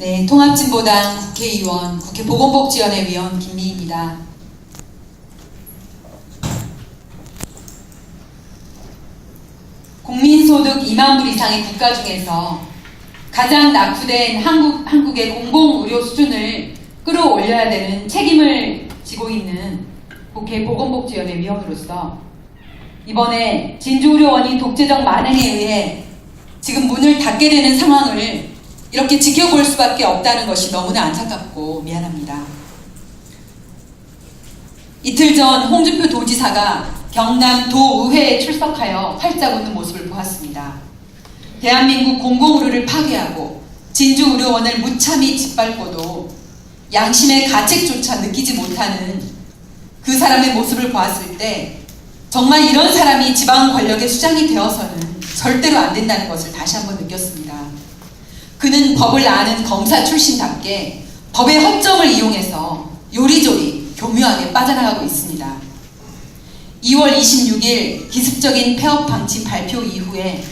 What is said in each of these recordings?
네, 통합진보당 국회의원, 국회 보건복지위원회 위원 김미희입니다. 국민소득 2만 불 이상의 국가 중에서 가장 낙후된 한국, 한국의 공공의료 수준을 끌어올려야 되는 책임을 지고 있는 국회 보건복지위원회 위원으로서 이번에 진주의료원이 독재적 만행에 의해 지금 문을 닫게 되는 상황을 이렇게 지켜볼 수밖에 없다는 것이 너무나 안타깝고 미안합니다. 이틀 전 홍준표 도지사가 경남 도의회에 출석하여 활짝 웃는 모습을 보았습니다. 대한민국 공공의료를 파괴하고 진주의료원을 무참히 짓밟고도 양심의 가책조차 느끼지 못하는 그 사람의 모습을 보았을 때 정말 이런 사람이 지방 권력의 수장이 되어서는 절대로 안 된다는 것을 다시 한번 느꼈습니다. 그는 법을 아는 검사 출신답게 법의 허점을 이용해서 요리조리 교묘하게 빠져나가고 있습니다. 2월 26일 기습적인 폐업 방침 발표 이후에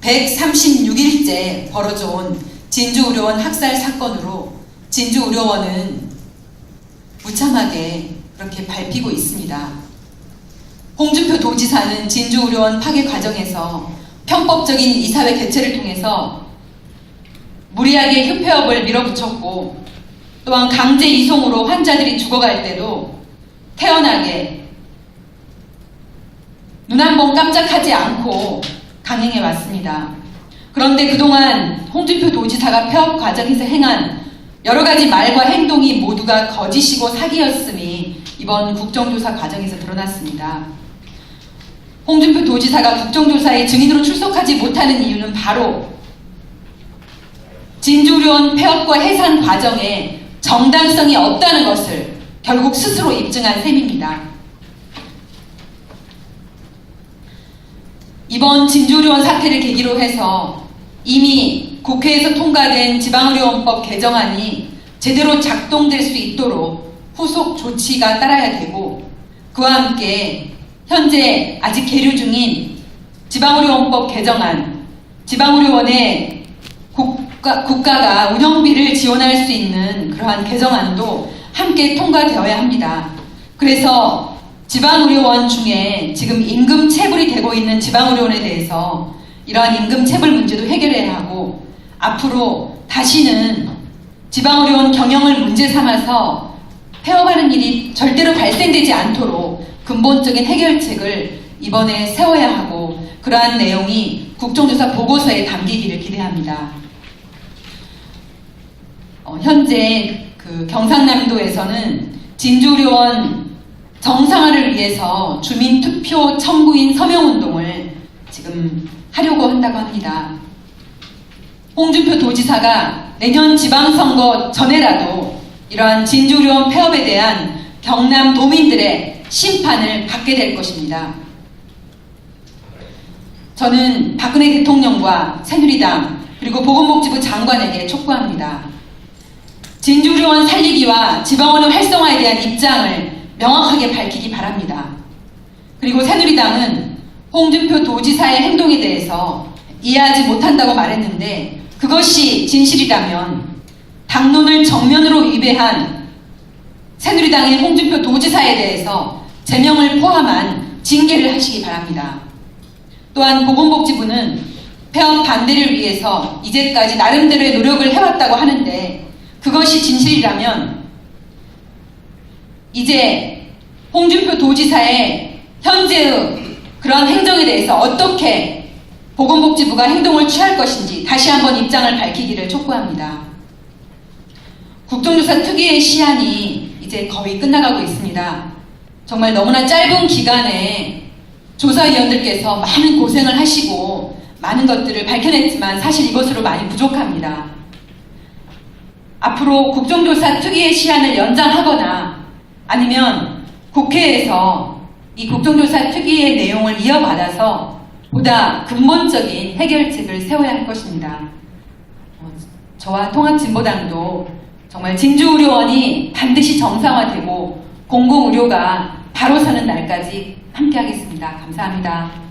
136일째 벌어져 온 진주의료원 학살 사건으로 진주의료원은 무참하게 그렇게 밟히고 있습니다. 홍준표 도지사는 진주의료원 파괴 과정에서 편법적인 이사회 개최를 통해서 무리하게 휴폐업을 밀어붙였고 또한 강제 이송으로 환자들이 죽어갈 때도 태연하게 눈 한 번 깜짝하지 않고 강행해 왔습니다. 그런데 그동안 홍준표 도지사가 폐업 과정에서 행한 여러 가지 말과 행동이 모두가 거짓이고 사기였음이 이번 국정조사 과정에서 드러났습니다. 홍준표 도지사가 국정조사에 증인으로 출석하지 못하는 이유는 바로 진주의료원 폐업과 해산 과정에 정당성이 없다는 것을 결국 스스로 입증한 셈입니다. 이번 진주의료원 사태를 계기로 해서 이미 국회에서 통과된 지방의료원법 개정안이 제대로 작동될 수 있도록 후속 조치가 따라야 되고 그와 함께 현재 아직 계류 중인 지방의료원법 개정안, 지방의료원의 국가, 국가 가 운영비를 지원할 수 있는 그러한 개정안도 함께 통과되어야 합니다. 그래서 지방의료원 중에 지금 임금 체불이 되고 있는 지방의료원에 대해서 이러한 임금 체불 문제도 해결해야 하고 앞으로 다시는 지방의료원 경영을 문제 삼아서 폐업하는 일이 절대로 발생되지 않도록 근본적인 해결책을 이번에 세워야 하고 그러한 내용이 국정조사 보고서에 담기기를 기대합니다. 어, 현재 그 경상남도에서는 진주의료원 정상화를 위해서 주민투표 청구인 서명운동을 지금 하려고 한다고 합니다. 홍준표 도지사가 내년 지방선거 전에라도 이러한 진주의료원 폐업에 대한 경남 도민들의 심판을 받게 될 것입니다. 저는 박근혜 대통령과 새누리당 그리고 보건복지부 장관에게 촉구합니다. 진주의료원 살리기와 지방의료 활성화에 대한 입장을 명확하게 밝히기 바랍니다. 그리고 새누리당은 홍준표 도지사의 행동에 대해서 이해하지 못한다고 말했는데 그것이 진실이라면 당론을 정면으로 위배한 새누리당의 홍준표 도지사에 대해서 제명을 포함한 징계를 하시기 바랍니다. 또한 보건복지부는 폐업 반대를 위해서 이제까지 나름대로의 노력을 해왔다고 하는데 그것이 진실이라면 이제 홍준표 도지사의 현재의 그런 행정에 대해서 어떻게 보건복지부가 행동을 취할 것인지 다시 한번 입장을 밝히기를 촉구합니다. 국정조사 특위의 시한이 이제 거의 끝나가고 있습니다. 정말 너무나 짧은 기간에 조사위원들께서 많은 고생을 하시고 많은 것들을 밝혀냈지만 사실 이것으로 많이 부족합니다. 앞으로 국정조사 특위의 시한을 연장하거나 아니면 국회에서 이 국정조사 특위의 내용을 이어받아서 보다 근본적인 해결책을 세워야 할 것입니다. 어, 저와 통합진보당도 정말 진주의료원이 반드시 정상화되고 공공의료가 바로 서는 날까지 함께하겠습니다. 감사합니다.